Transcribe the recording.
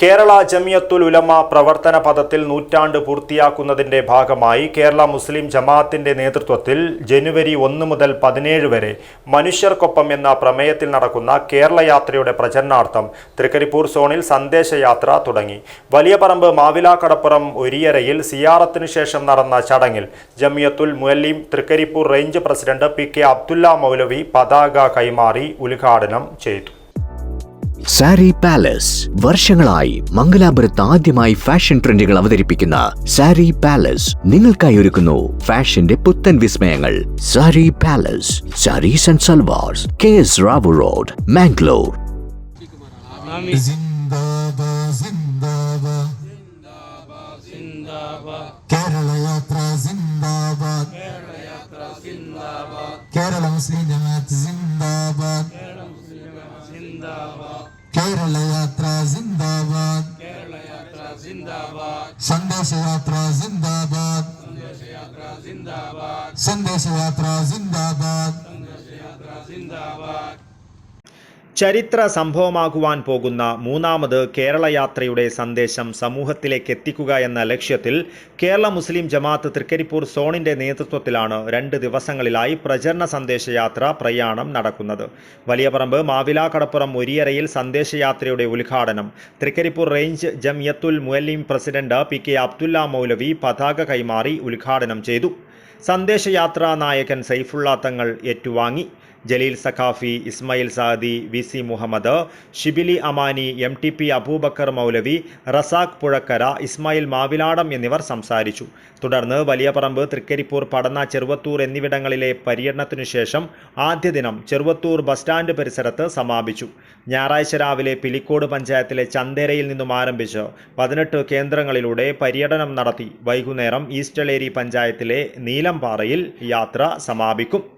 കേരള ജമിയത്തുൽ ഉലമ പ്രവർത്തന പദത്തിൽ നൂറ്റാണ്ട് പൂർത്തിയാക്കുന്നതിന്റെ ഭാഗമായി കേരള മുസ്ലിം ജമാഅത്തിന്റെ നേതൃത്വത്തിൽ ജനുവരി ഒന്ന് മുതൽ പതിനേഴ് വരെ മനുഷ്യർക്കൊപ്പം എന്ന പ്രമേയത്തിൽ നടക്കുന്ന കേരള യാത്രയുടെ പ്രചരണാർത്ഥം തൃക്കരിപ്പൂർ സോണിൽ സന്ദേശയാത്ര തുടങ്ങി. വലിയപറമ്പ് മാവിലാക്കടപ്പുറം ഒരിയരയിൽ സിയാറത്തിനു ശേഷം നടന്ന ചടങ്ങിൽ Jamiyathul Muallim Trikaripur range president P K Abdullah Moulavi പതാക കൈമാറി ഉദ്ഘാടനം ചെയ്തു. സാരി പാലസ് വർഷങ്ങളായി മംഗലാപുരത്ത് ആദ്യമായി ഫാഷൻ ട്രെൻഡുകൾ അവതരിപ്പിക്കുന്ന സാരി പാലസ് നിങ്ങൾക്കായി ഒരുക്കുന്നു ഫാഷന്റെ പുത്തൻ വിസ്മയങ്ങൾ. Sari palace saris and salwars K S Rao road Mangalore Kerala Muslim Jamaath സിന്ദാബാദ് കേരള യാത്ര സിന്ദാബാദ്. സന്ദേശയാത്ര സിന്ദാബാദ്. സന്ദേശയാത്ര സിന്ദാബാദ്. ചരിത്ര സംഭവമാകുവാൻ പോകുന്ന മൂന്നാമത് കേരള യാത്രയുടെ സന്ദേശം സമൂഹത്തിലേക്ക് എത്തിക്കുക എന്ന ലക്ഷ്യത്തിൽ കേരള മുസ്ലിം ജമാഅത്ത് തൃക്കരിപ്പൂർ സോണിന്റെ നേതൃത്വത്തിലാണ് രണ്ട് ദിവസങ്ങളിലായി പ്രചരണ സന്ദേശയാത്ര പ്രയാണം നടക്കുന്നത്. വലിയപറമ്പ് മാവിലാക്കടപ്പുറം ഒരിയറയിൽ സന്ദേശയാത്രയുടെ ഉദ്ഘാടനം Trikaripur range Jamiyathul Muallim president P K Abdullah Moulavi പതാക കൈമാറി ഉദ്ഘാടനം ചെയ്തു. സന്ദേശയാത്രാ നായകൻ സൈഫുള്ള തങ്ങൾ ഏറ്റുവാങ്ങി. Jaleel Saqafi Ismail Saadi V C Muhammad Shibili Amani M T P Aboobacker Moulavi Razak Puzhakkara Ismail Maviladam എന്നിവർ സംസാരിച്ചു. തുടർന്ന് വലിയപറമ്പ് തൃക്കരിപ്പൂർ പടന്ന ചെറുവത്തൂർ എന്നിവിടങ്ങളിലെ പര്യടനത്തിനു ശേഷം ആദ്യ ദിനം ചെറുവത്തൂർ ബസ് സ്റ്റാൻഡ് പരിസരത്ത് സമാപിച്ചു. ഞായറാഴ്ച രാവിലെ പിലിക്കോട് പഞ്ചായത്തിലെ ചന്തേരയിൽ നിന്നും ആരംഭിച്ച് പതിനെട്ട് കേന്ദ്രങ്ങളിലൂടെ പര്യടനം നടത്തി വൈകുന്നേരം ഈസ്റ്റലേരി പഞ്ചായത്തിലെ നീലംപാറയിൽ യാത്ര സമാപിക്കും.